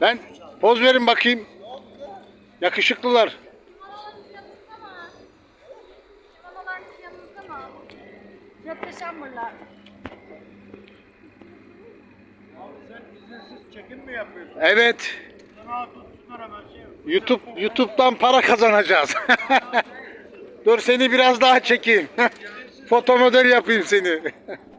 Ben poz verin bakayım. Yakışıklılar. Evet. YouTube YouTube'dan para kazanacağız. Dur seni biraz daha çekeyim. Foto model yapayım seni.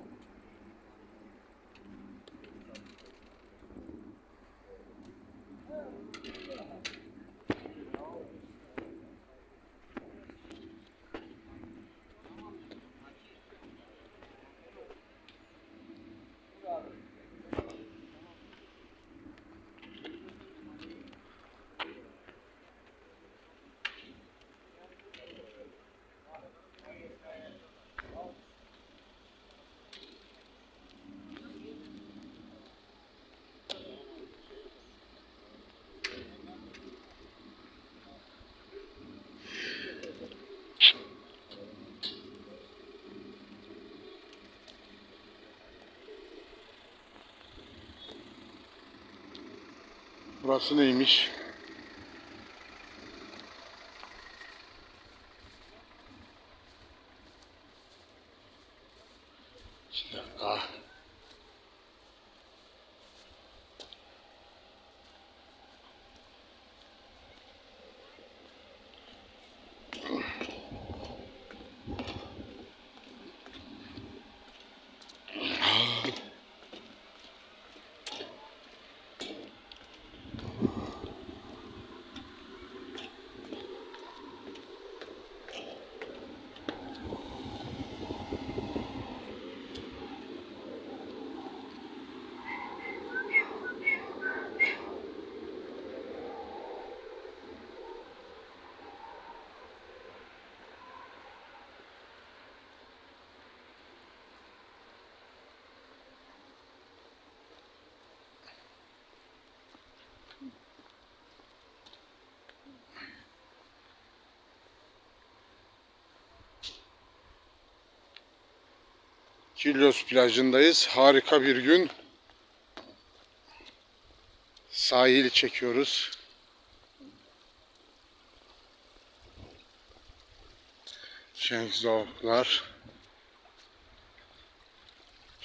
Burası neymiş? Bir dakika. Kilyos plajındayız. Harika bir gün. Sahili çekiyoruz. Şengzovlar.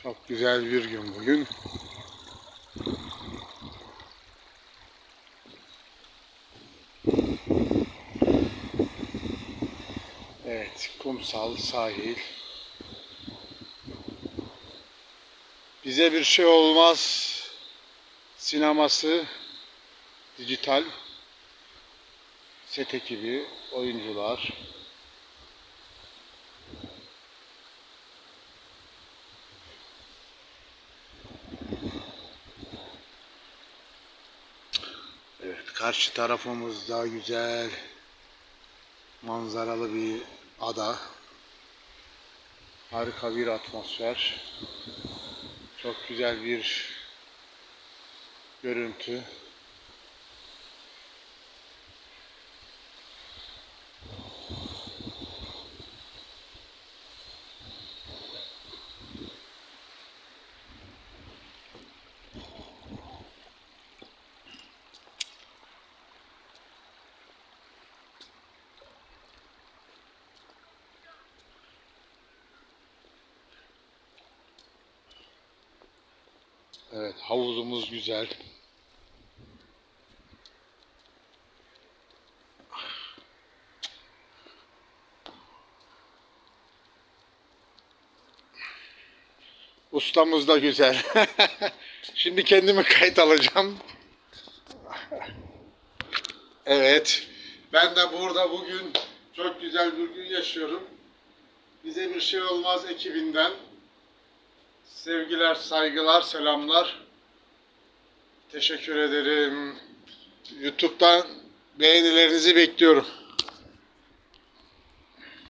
Çok güzel bir gün bugün. Evet, kumsal sahil. Bize bir şey olmaz. Sineması dijital set ekibi, oyuncular. Evet, karşı tarafımızda güzel manzaralı bir ada. Harika bir atmosfer. Çok güzel bir görüntü. Evet, havuzumuz güzel. Ustamız da güzel. Şimdi kendimi kayıt alacağım. Evet. Ben de burada bugün çok güzel bir gün yaşıyorum. Bize bir şey olmaz ekibinden. Sevgiler, saygılar, selamlar. Teşekkür ederim. YouTube'dan beğenilerinizi bekliyorum.